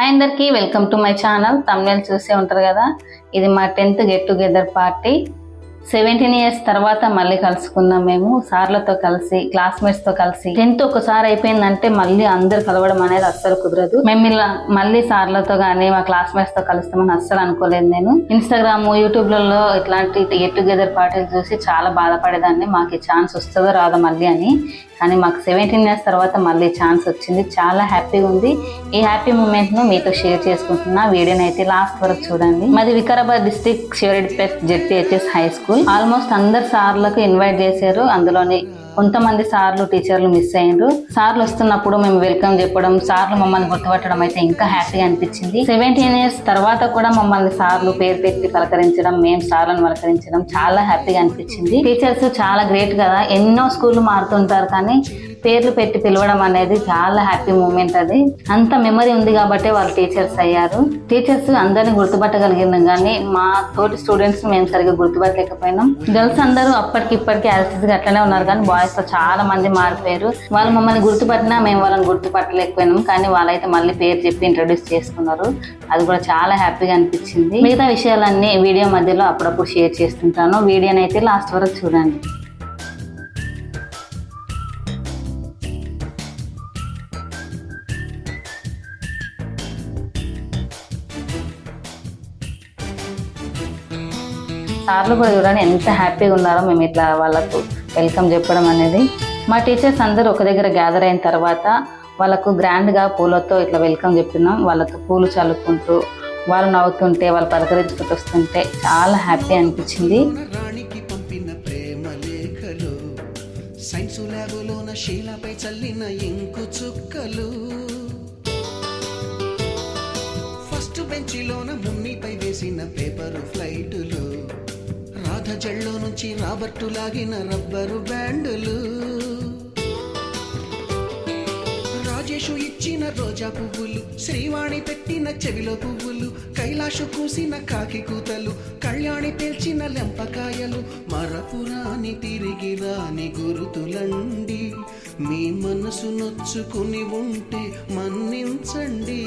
Hi అందరికీ welcome to my channel తమిళ చూసే ఉంటారు కదా? ఇది మా tenth get together party seventeen years తర్వాత మళ్ళీ కలుసుకున్నాం మేము. సార్లతో కలిసి క్లాస్మేట్స్తో కలిసి. టెన్త్ ఒకసారి అయిపోయిందంటే మళ్ళీ అందరు కలవడం అనేది అస్సలు కుదరదు. మేము ఇలా మళ్ళీ సార్లతో కానీ మా క్లాస్మేట్స్తో కలుస్తామని అస్సలు అనుకోలేదు నేను. ఇన్స్టాగ్రామ్ యూట్యూబ్లలో ఇట్లాంటి గెట్ టుగెదర్ పార్టీలు చూసి చాలా బాధపడేదాన్ని. మాకు ఛాన్స్ వస్తుందో రాదో మళ్ళీ అని. కానీ మాకు సెవెంటీన్ ఇయర్స్ తర్వాత మళ్ళీ ఛాన్స్ వచ్చింది. చాలా హ్యాపీగా ఉంది. ఈ హ్యాపీ మూమెంట్ను మీతో షేర్ చేసుకుంటున్నా. వీడియోని అయితే లాస్ట్ వరకు చూడండి. మాది Vikarabad district Shivareddypet ZPHS high school almost అందరు సార్లకు ఇన్వైట్ చేశారు. అందులోని కొంతమంది సార్లు టీచర్లు మిస్ అయ్యారు సార్లు వస్తున్నప్పుడు మేము వెల్కమ్ చెప్పడం సార్లు మమ్మల్ని గుర్తుపట్టడం అయితే ఇంకా హ్యాపీగా అనిపించింది. సెవెంటీన్ ఇయర్స్ తర్వాత కూడా మమ్మల్ని సార్లు పేరు పెట్టి పలకరించడం మేము సార్లను పలకరించడం చాలా హ్యాపీగా అనిపించింది. టీచర్స్ చాలా గ్రేట్ కదా. ఎన్నో స్కూళ్ళు మారుతుంటారు కానీ పేర్లు పెట్టి పిలవడం అనేది చాలా హ్యాపీ మూమెంట్ అది. అంత మెమరీ ఉంది కాబట్టి వాళ్ళు టీచర్స్ అయ్యారు. టీచర్స్ అందరిని గుర్తుపట్టగలిగిన కానీ మా తోటి స్టూడెంట్స్ మేము సరిగ్గా గుర్తుపట్టలేకపోయినాం. గర్ల్స్ అందరూ అప్పటికి ఇప్పటికి యాసిస్ అట్లనే ఉన్నారు కానీ బాయ్స్లో చాలా మంది మారిపోయారు. వాళ్ళు మమ్మల్ని గుర్తుపట్టినా మేము వాళ్ళని గుర్తుపట్టలేకపోయినాం కానీ వాళ్ళైతే మళ్ళీ పేరు చెప్పి ఇంట్రొడ్యూస్ చేసుకున్నారు. అది కూడా చాలా హ్యాపీగా అనిపించింది. మిగతా విషయాలన్నీ వీడియో మధ్యలో అప్పుడప్పుడు షేర్ చేస్తుంటాను. వీడియోనైతే అయితే లాస్ట్ వరకు చూడండి. సార్లు కూడా చూడండి ఎంత హ్యాపీగా ఉన్నారో మేము ఇట్లా వాళ్ళకు వెల్కమ్ చెప్పడం అనేది. మా టీచర్స్ అందరూ ఒక దగ్గర గ్యాదర్ అయిన తర్వాత వాళ్ళకు గ్రాండ్గా పూలతో ఇట్లా వెల్కమ్ చెప్తున్నాం. వాళ్ళతో పూలు చల్లుకుంటూ వాళ్ళు నవ్వుతుంటే వాళ్ళు పలకరించుకుంటూ వస్తుంటే చాలా హ్యాపీ అనిపించింది. రాణికి పంపిన ప్రేమ ల్యాబులోన శీలపై చల్లిన ఇంకు చుక్కలు. ఫస్ట్ బెంచిలోన మున్నిపై వేసిన పేపరు ఫ్లైటులు రాధ జల్లో నుంచి రాబట్టు లాగిన రబ్బరు బ్యాండులు. రాజేషు ఇచ్చిన రోజా పువ్వులు శ్రీవాణి పెట్టిన చెవిలో పువ్వులు కైలాషు కూసిన కాకి కూతలు కళ్యాణి పేల్చిన లెంపకాయలు మరపురాని తిరిగి రాని గురుతులండి. మీ మనసు నొచ్చుకుని ఉంటే మన్నించండి.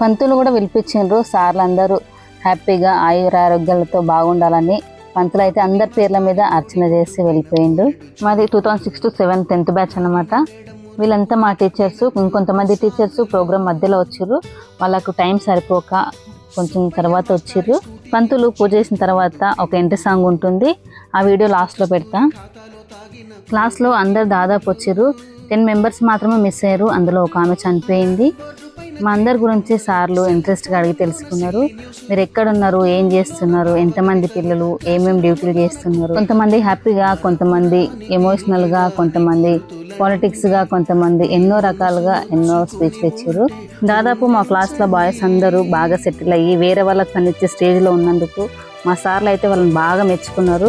పంతులు కూడా పిలిపించిండ్రు. సార్లు అందరూ హ్యాపీగా ఆయురారోగ్యాలతో బాగుండాలని పంతులు అయితే అందరి పేర్ల మీద అర్చన చేసి వెళ్ళిపోయిండు. మాది two thousand six to seven tenth batch అనమాట వీళ్ళంతా మా టీచర్స్ ఇంకొంతమంది టీచర్స్ ప్రోగ్రామ్ మధ్యలో వచ్చిర్రు. వాళ్ళకు టైం సరిపోక కొంచెం తర్వాత వచ్చిర్రు. పంతులు పూజ చేసిన తర్వాత ఒక ఎంట్రీ సాంగ్ ఉంటుంది. ఆ వీడియో లాస్ట్లో పెడతా. క్లాస్లో అందరు దాదాపు వచ్చిర్రు. టెన్ మెంబర్స్ మాత్రమే మిస్ అయ్యారు. అందులో ఒక ఆమె చనిపోయింది. మా అందరి గురించి సార్లు ఇంట్రెస్ట్గా అడిగి తెలుసుకున్నారు. మీరు ఎక్కడున్నారు ఏం చేస్తున్నారు ఎంతమంది పిల్లలు ఏమేమి డ్యూటీలు చేస్తున్నారు? కొంతమంది హ్యాపీగా కొంతమంది ఎమోషనల్గా కొంతమంది పాలిటిక్స్గా కొంతమంది ఎన్నో రకాలుగా ఎన్నో స్పీచ్లు ఇచ్చారు దాదాపు మా క్లాస్లో బాయ్స్ అందరూ బాగా సెటిల్ అయ్యి వేరే వాళ్ళకి పనిచ్చే స్టేజ్లో ఉన్నందుకు మా సార్లు అయితే వాళ్ళని బాగా మెచ్చుకున్నారు.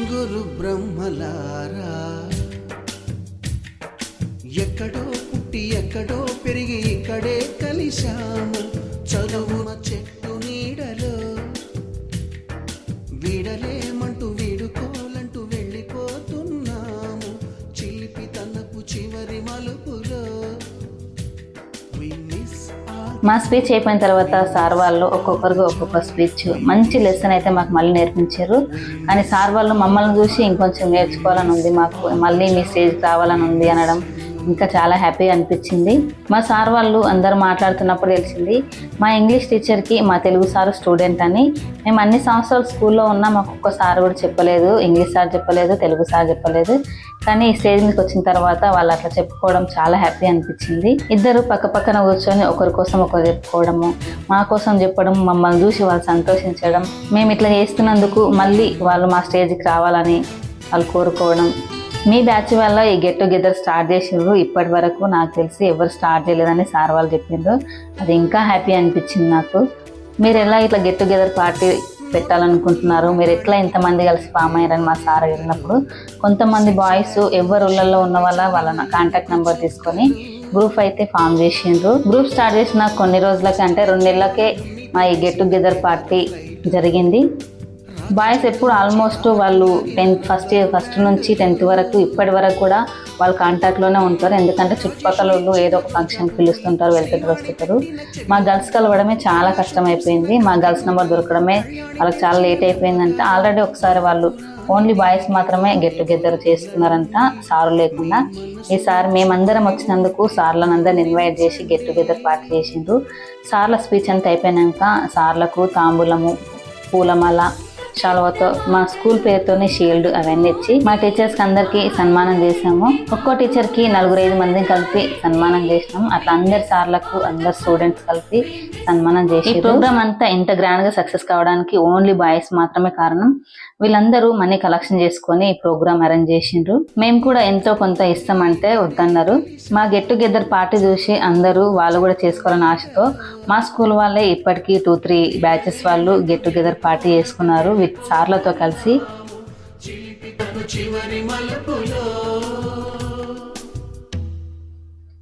గురు బ్రహ్మలారా. ఎక్కడో పుట్టి ఎక్కడో పెరిగి ఇక్కడే కలిశాము. చదువు చెట్టు మా స్పీచ్ అయిపోయిన తర్వాత సార్ వాళ్ళు ఒక్కొక్కరికి ఒక్కొక్క స్పీచ్. మంచి లెసన్ అయితే మాకు మళ్ళీ నేర్పించారు. కానీ సార్ వాళ్ళు మమ్మల్ని చూసి ఇంకొంచెం నేర్చుకోవాలని ఉంది మాకు. మళ్ళీ మీ స్టేజ్కి రావాలని ఉంది అనడం. ఇంకా చాలా హ్యాపీ అనిపించింది. మా సార్ వాళ్ళు అందరూ మాట్లాడుతున్నప్పుడు తెలిసింది మా ఇంగ్లీష్ టీచర్కి మా తెలుగు సార్ స్టూడెంట్ అని. మేము అన్ని సంవత్సరాలు స్కూల్లో ఉన్నా మాకు ఒక్క సార్ కూడా చెప్పలేదు ఇంగ్లీష్ సార్ చెప్పలేదు తెలుగు సార్ చెప్పలేదు. కానీ ఈ స్టేజ్ మీదకి వచ్చిన తర్వాత వాళ్ళు అట్లా చెప్పుకోవడం చాలా హ్యాపీ అనిపించింది. ఇద్దరు పక్క పక్కన కూర్చొని ఒకరి కోసం ఒకరు చెప్పుకోవడము మా కోసం చెప్పడం మమ్మల్ని చూసి వాళ్ళు సంతోషించడం. మేము ఇట్లా చేస్తున్నందుకు మళ్ళీ వాళ్ళు మా స్టేజ్కి రావాలని వాళ్ళు కోరుకోవడం మీ బ్యాచ్ వల్ల ఈ గెట్ టుగెదర్ స్టార్ట్ చేసిండ్రు. ఇప్పటి వరకు నాకు తెలిసి ఎవరు స్టార్ట్ చేయలేదని సార్ వాళ్ళు చెప్పిండ్రు. అది ఇంకా హ్యాపీ అనిపించింది నాకు. మీరు ఎలా ఇట్లా గెట్ టుగెదర్ పార్టీ పెట్టాలనుకుంటున్నారు? మీరు ఎట్లా ఇంతమంది కలిసి ఫామ్ అయ్యారని మా సార్ వెళ్ళినప్పుడు కొంతమంది బాయ్స్ ఎవరు ఊళ్ళల్లో ఉన్న వాళ్ళ వాళ్ళ కాంటాక్ట్ నెంబర్ తీసుకొని గ్రూప్ అయితే ఫామ్ చేసిండ్రు. గ్రూప్ స్టార్ట్ చేసిన కొన్ని రోజులకి అంటే రెండు నెలలకే మా ఈ గెట్ టుగెదర్ పార్టీ జరిగింది. బాయ్స్ ఎప్పుడు ఆల్మోస్ట్ వాళ్ళు టెన్త్ ఫస్ట్ ఇయర్ ఫస్ట్ నుంచి టెన్త్ వరకు ఇప్పటి వరకు కూడా వాళ్ళు కాంటాక్ట్లోనే ఉంటారు. ఎందుకంటే చుట్టుపక్కల వాళ్ళు ఏదో ఒక ఫంక్షన్కి పిలుస్తుంటారు వెళ్తుంటారు వస్తుంటారు. మా గర్ల్స్ కలవడమే చాలా కష్టమైపోయింది. మా గర్ల్స్ నెంబర్ దొరకడమే వాళ్ళకి చాలా లేట్ అయిపోయిందంటే. ఆల్రెడీ ఒకసారి వాళ్ళు ఓన్లీ బాయ్స్ మాత్రమే గెట్ టుగెదర్ చేస్తున్నారంట సారు లేకుండా. ఈసారి మేమందరం వచ్చినందుకు సార్లను అందరిని ఇన్వైట్ చేసి గెట్ టుగెదర్ పార్టీ చేసిండ్రు. సార్ల స్పీచ్ అంతా అయిపోయినాక సార్లకు తాంబూలము పూలమాల శాలువతో మా స్కూల్ పేరుతోనే షీల్డ్ అవన్నీ ఇచ్చి మా టీచర్స్కి అందరికీ సన్మానం చేసాము ఒక్కో టీచర్కి నలుగురు ఐదు మందిని కలిపి సన్మానం చేసినాం. అట్లా అందరి సార్లకు అందరు స్టూడెంట్స్ కలిపి సన్మానం చేసి ప్రోగ్రామ్ అంతా ఇంత గ్రాండ్గా సక్సెస్ కావడానికి ఓన్లీ బాయ్స్ మాత్రమే కారణం. వీళ్ళందరూ మనీ కలెక్షన్ చేసుకొని ఈ ప్రోగ్రామ్ అరేంజ్ చేసిండ్రు. మేము కూడా ఎంతో కొంత ఇస్తామంటే వద్దన్నారు. మా గెట్ టుగెదర్ పార్టీ చూసి అందరూ వాళ్ళు కూడా చేసుకోవాలని ఆశతో మా స్కూల్ వాళ్ళే ఇప్పటికీ టూ త్రీ బ్యాచెస్ వాళ్ళు గెట్ టుగెదర్ పార్టీ చేసుకున్నారు. సార్లతో కలిసి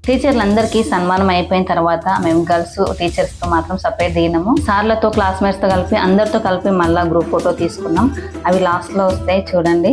టీచర్లందరికీ సన్మానం అయిపోయిన తర్వాత మేము గర్ల్స్ టీచర్స్తో మాత్రం సపరేట్ దిగినాము. సార్లతో క్లాస్మేట్స్తో కలిపి అందరితో కలిపి మళ్ళీ గ్రూప్ ఫోటో తీసుకున్నాం. అవి లాస్ట్లో వస్తాయి చూడండి.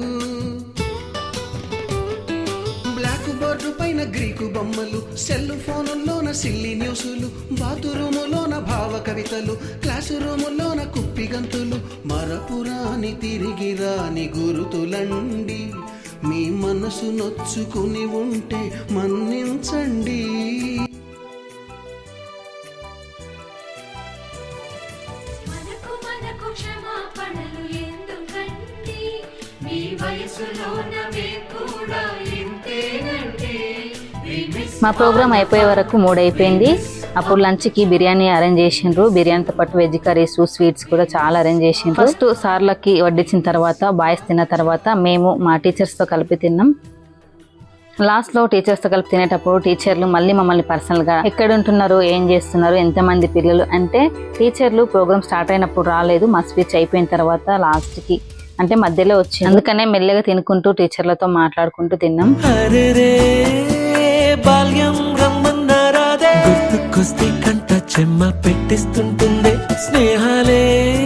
అందమైన గ్రీకు బొమ్మలు సెల్ ఫోనుల్లోన సిల్లి న్యూసులు బాతురూములోన భావ కవితలు క్లాసు రూములోన కుప్పి గంతులు మరపురాని తిరిగి రాని గురుతులండి. మీ మనసు నొచ్చుకుని ఉంటే మన్నించండి. మనకు మనకు క్షమాపణలు ఎందుకండి? మీ కూడా మా ప్రోగ్రామ్ అయిపోయే వరకు మూడు అయిపోయింది అప్పుడు లంచ్కి బిర్యానీ అరేంజ్ చేసిండ్రు. బిర్యానీతో పాటు వెజ్ కర్రీస్ స్వీట్స్ కూడా చాలా అరేంజ్ చేసిండ్రు. ఫస్ట్ సార్లకి వడ్డించిన తర్వాత బాయ్స్ తిన్న తర్వాత మేము మా టీచర్స్తో కలిపి తిన్నాం. లాస్ట్లో టీచర్స్తో కలిపి తినేటప్పుడు టీచర్లు మళ్ళీ మమ్మల్ని పర్సనల్గా ఎక్కడ ఉంటున్నారు ఏం చేస్తున్నారు ఎంతమంది పిల్లలు అంటే టీచర్లు ప్రోగ్రామ్ స్టార్ట్ అయినప్పుడు రాలేదు. మా స్పీచ్ అయిపోయిన తర్వాత లాస్ట్కి అంటే మధ్యలో వచ్చి అందుకనే మెల్లగా తినుకుంటూ టీచర్లతో మాట్లాడుకుంటూ తిన్నాం. బాల్యం రమ్మన్నారాదే. గుర్తుకొస్తే కంట చెమ్మ పెట్టిస్తుంటుందే. స్నేహాలే.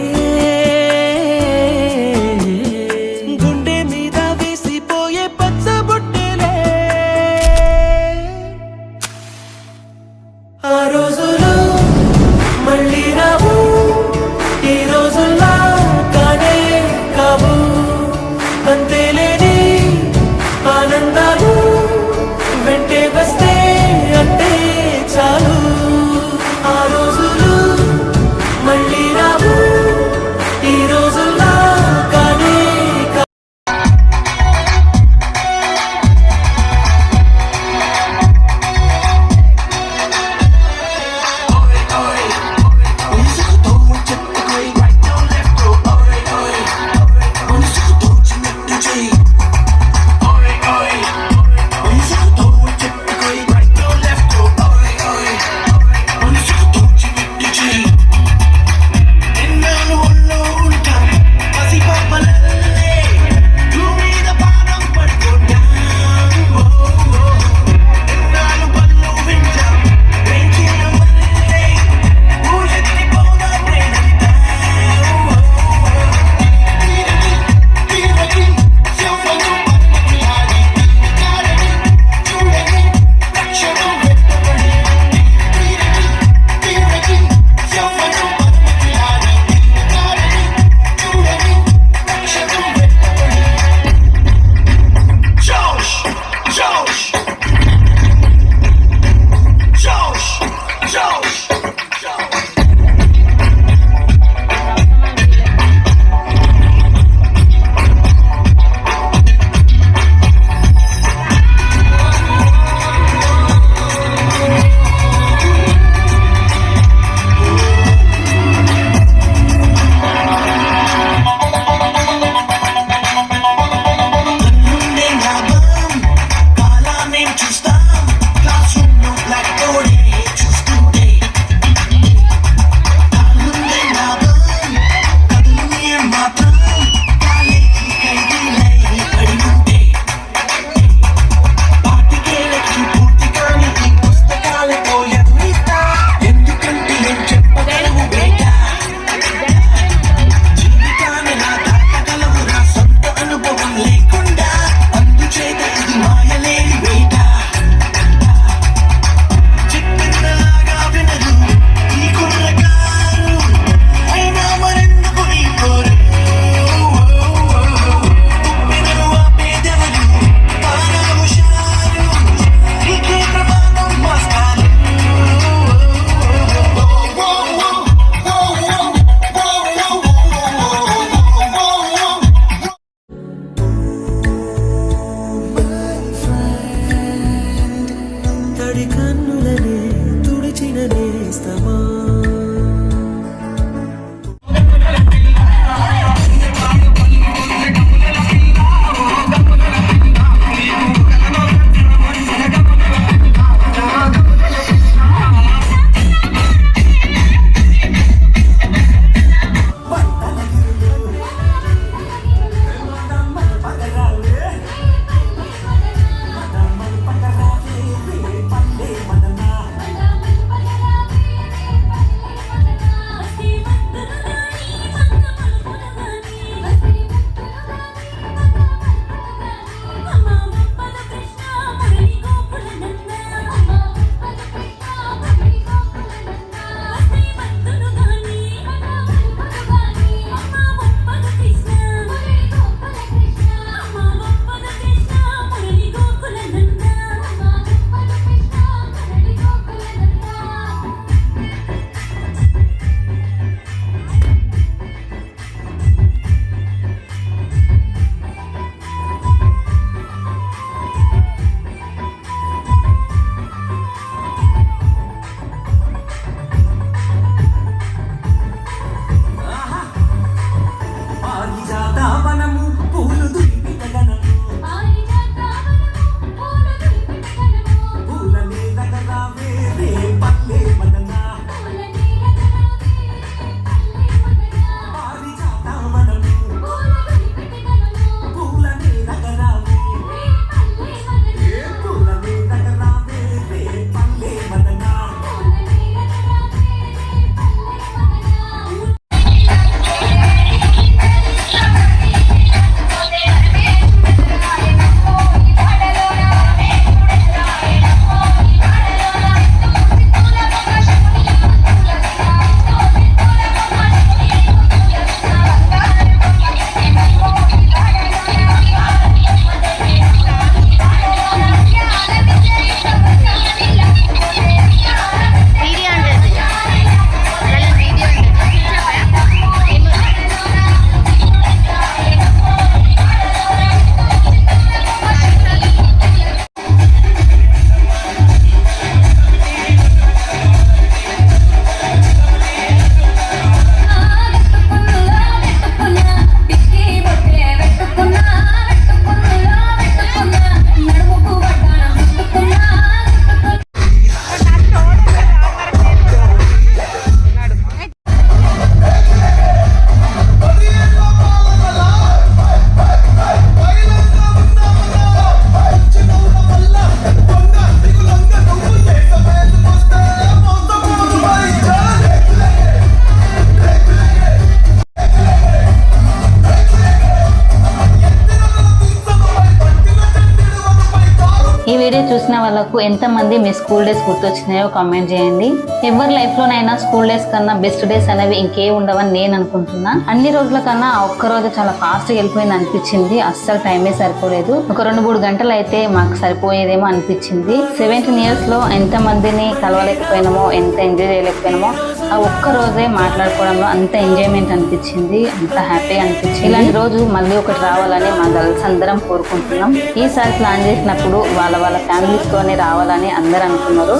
వీడియో చూసిన వాళ్ళకు ఎంతమంది మీ స్కూల్ డేస్ గుర్తొచ్చినాయో కామెంట్ చేయండి. ఎవరి లైఫ్లోనైనా స్కూల్ డేస్ కన్నా బెస్ట్ డేస్ అనేవి ఇంకే ఉండవని నేను అనుకుంటున్నా. అన్ని రోజుల కన్నా ఆ ఒక్క రోజు చాలా ఫాస్ట్గా వెళ్ళిపోయింది అనిపించింది. అస్సలు టైమే సరిపోలేదు. ఒక రెండు మూడు గంటలు అయితే మాకు సరిపోయేదేమో అనిపించింది. సెవెంటీన్ ఇయర్స్లో ఎంతమందిని కలవలేకపోయినామో ఎంత ఎంజాయ్ చేయలేకపోయినామో ఆ ఒక్క రోజే మాట్లాడుకోవడంలో అంత ఎంజాయ్మెంట్ అనిపించింది అంత హ్యాపీ అనిపించింది. ఇలాంటి రోజు మళ్ళీ ఒకటి రావాలని మా గర్ల్స్ అందరం కోరుకుంటున్నాం. ఈసారి ప్లాన్ చేసినప్పుడు వాళ్ళ వాళ్ళ ఫ్యామిలీస్తోనే రావాలని అందరు అనుకున్నారు.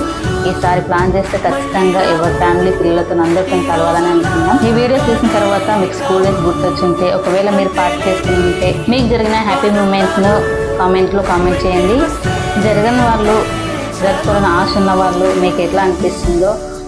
ఈసారి ప్లాన్ చేస్తే ఖచ్చితంగా ఎవరి ఫ్యామిలీ పిల్లలతో అందరితో కలవాలని అనుకున్నాం. ఈ వీడియో చూసిన తర్వాత మీకు స్కూల్ డేస్ గుర్తొచ్చుంటే ఒకవేళ మీరు పార్ట్ చేసుకుంటే మీకు జరిగిన హ్యాపీ మూమెంట్స్ను కామెంట్లో కామెంట్ చేయండి. జరగని వాళ్ళు జరుపుకోవాలని ఆశ ఉన్న వాళ్ళు మీకు ఎట్లా అనిపిస్తుందో